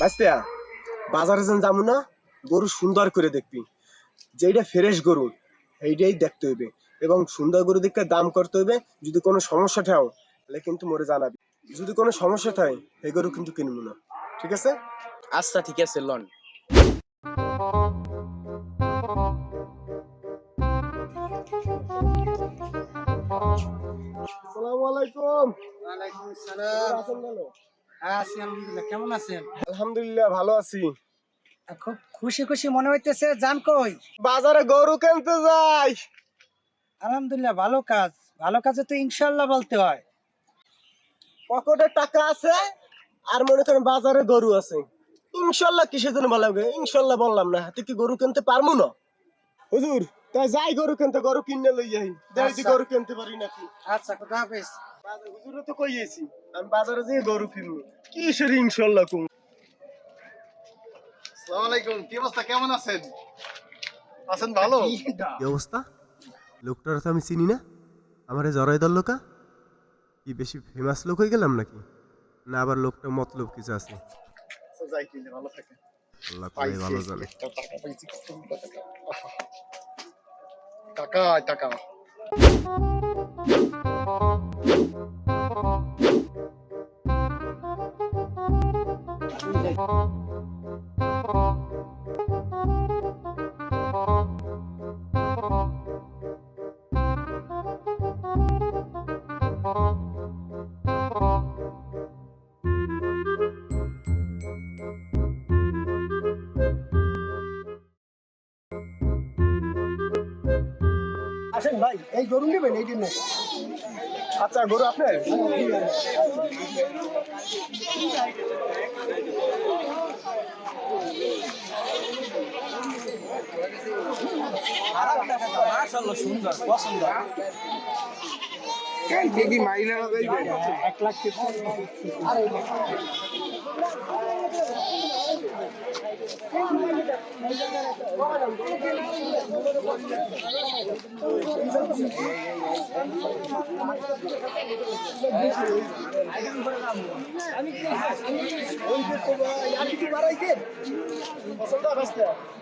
বাস্তিয়া, বাজারে যেন যাব না, গরু সুন্দর করে দেখবি। যেইটা ফ্রেশ গরু এইটাই দেখতে হইবে এবং সুন্দর গরু দেখতে দাম করতে হইবে যদি কোনো সমস্যা থাও তাহলে কিন্তু মোরে জানাবি। যদি কোনো সমস্যা থাকে এই গরু কিন্তু কিনবো না। ঠিক আছে? আচ্ছা ঠিক আছে, লন। আসসালামু আলাইকুম। ওয়ালাইকুম আসসালাম আছেন ভালো? হ্যাঁ, আছি আলহামদুলিল্লাহ। কেমন আছেন? আলহামদুলিল্লাহ ভালো আছি। খুব খুশি খুশি মনে হইতেছে জান কই? বাজারে গরু কিনতে যাই। আলহামদুলিল্লাহ ভালো কাজ। ভালো কাজে তো ইনশাল্লাহ বলতে হয়। পকেটে টাকা আছে আর মনে করেন বাজারে গরু আছে। ইনশাল্লাহ কিসের জন্য ভালো ইনশাল্লাহ বললাম না। হাতে কি গরু কিনতে পারব না? হুজুর তাই যাই গরু কিনতে গরু কিনে লই যাই দেখি আচ্ছা। গরু কিনতে পারি নাকি? আচ্ছা খুদা হাফেজ বাজার হুজুরে তো কইয়েছি আমি বাজারে যেয়ে গরু কিনবো। কিসের ইনশাল্লাহ কুম। আসসালামু আলাইকুম। কি অবস্থা? কেমন আছেন? আছেন ভালো? কি অবস্থা? লোকটার তো আমি চিনি না। আমার জরাই দল লোকা? কি বেশি ফেমাস লোক হয়ে গেলাম নাকি? না আবার লোকটা মতলব কিছু আছে? আচ্ছা, যাই কিনে ভালো থাকে। আল্লাহ ভালো জানে। একটা টাকা পাইছি কতগুলো আসেন ভাই এই গরু নেবেন এই জন্য আচ্ছা গরু আপনার? সুন্দর পছন্দ এক লাখ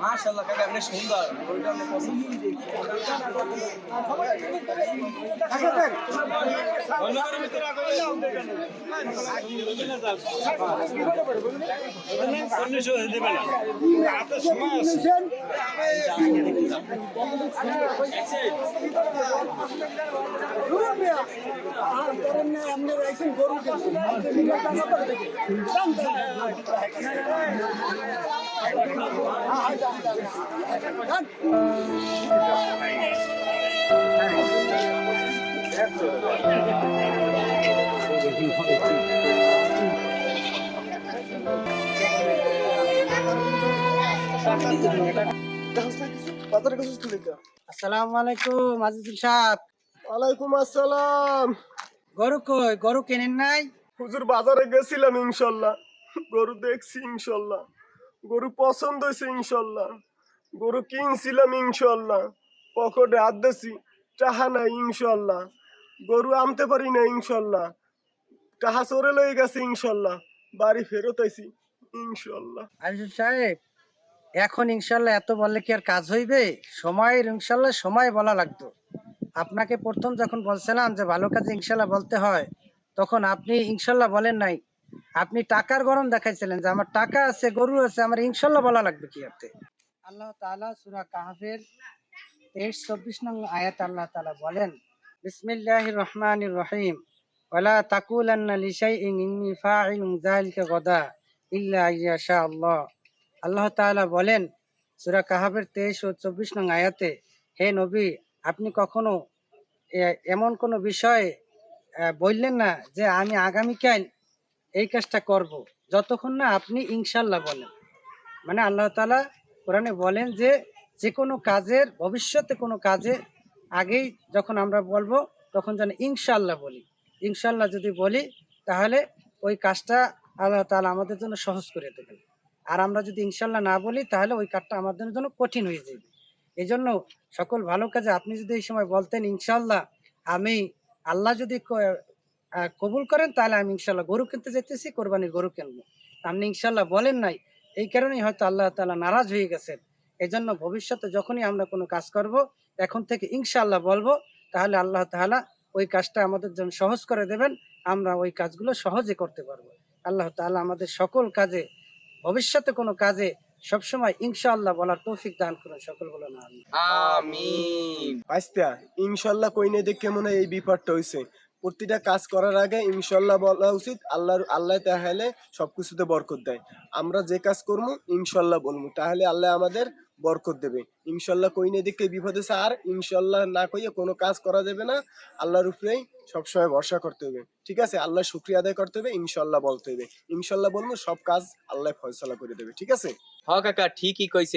মাশাআল্লাহ কাকা আপনি সুন্দর। গরুটা আপনি পছন্দ। বাজারে কিছু তুলে গা আসসালামু আলাইকুম আজিজুল সাহেব। ওয়ালাইকুম আসসালাম। গরু কই? গরু কেনেন নাই? হুজুর বাজারে গেছিলাম ইনশাল্লাহ। গরু দেখছি ইনশাল্লাহ। গরু পছন্দ হয়েছে ইনশাল্লাহ। গরু কিনছিলাম ইনশাল্লাহ। পকেটে হাত দিছি টাহা নাই ইনশাল্লাহ। গরু আনতে পারি না ইনশাল্লাহ। টাহা চড়ে লয়ে গেছে ইনশাল্লাহ। বাড়ি ফেরত আইছি ইনশাল্লাহ। সাহেব এখন ইনশাল্লাহ এত বললে কি আর কাজ হইবে? সময়ের ইনশাল্লাহ সময় বলা লাগতো। আপনাকে প্রথম যখন বলছিলাম যে ভালো কাজে ইনশাল্লাহ বলতে হয়, তখন আপনি ইনশাল্লাহ বলেন নাই। আপনি টাকার গরম দেখাইছিলেন যে আমার টাকা আছে, গরু আছে, আমার ইনশাল্লাহ বলা লাগবে কি আপনি আল্লাহ তাআলা সুরা কাহফের তেইশ, চব্বিশ নং আয়াত আল্লাহ তাআলা বলেন, বিসমিল্লাহির রহমানির রহিম। তাকুলান্না লিশাইইন, ইন্নী ফাইলুন যালিকা গাদা ইল্লা আল্লাহ। আল্লাহ তাআলা বলেন, সুরা কাহাবের তেইশ ও চব্বিশ নং আয়াতে, হে নবী, আপনি কখনো এমন কোনো বিষয়ে বললেন না যে আমি আগামীকাল এই কাজটা করব, যতক্ষণ না আপনি ইনশাল্লাহ বলেন। মানে আল্লাহ তাআলা কোরআনে বলেন যে যে কোনো কাজের, ভবিষ্যতে কোনো কাজে আগেই যখন আমরা বলব, তখন যেন ইনশাল্লাহ বলি। ইনশাল্লাহ যদি বলি, তাহলে ওই কাজটা আল্লাহ তাআলা আমাদের জন্য সহজ করে দেবেন। আর আমরা যদি ইনশাল্লাহ না বলি, তাহলে ওই কাজটা আমাদের জন্য কঠিন হয়ে যাবে। এই জন্য সকল ভালো কাজে আপনি যদি এই সময় বলতেন, ইনশাল্লাহ আমি আল্লাহ যদি কবুল করেন, তাহলে আমি ইনশাল্লাহ গরু কিনতে যেতেছি, কোরবানির গরু কিনবো। আপনি ইনশাল্লাহ বলেন নাই, এই কারণেই হয়তো আল্লাহ তাআলা নারাজ হয়ে গেছেন। এই জন্য ভবিষ্যতে যখনই আমরা কোনো কাজ করব, এখন থেকে ইনশাল্লাহ বলব, তাহলে আল্লাহ তাআলা ওই কাজটা আমাদের জন্য সহজ করে দেবেন, আমরা ওই কাজগুলো সহজে করতে পারব। আল্লাহ তাআলা আমাদের সকল কাজে ভবিষ্যতে কোনো কাজে সবসময় ইনশাআল্লাহ বলার তৌফিক দান করুন সকল বলো না আমিন। আস্তা ইনশাল্লাহ কই নেই দেখে মনে হয় এই বিপদটা হইছে। প্রতিটা কাজ করার আগে ইনশাল্লাহ বলা উচিত আল্লাহ আল্লাহ তাহলে সবকিছুতে বরকত দেয়। আমরা যে কাজ করব ইনশাল্লাহ বলব তাহলে আল্লাহ আমাদের বরকত দেবে। ইনশাল্লাহ কইনে দেখতে বিপদে আর ইনশাল্লাহ না কইয়ে কোনো কাজ করা যাবে না। আল্লাহর উপরেই সবসময় ভরসা করতে হবে। ঠিক আছে? আল্লাহ শুক্রিয়া আদায় করতে হবে, ইনশাল্লাহ বলতে হবে। ইনশাল্লাহ বলব, সব কাজ আল্লাহ ফয়সলা করে দেবে। ঠিক আছে? হ কাকা, ঠিকই কইছে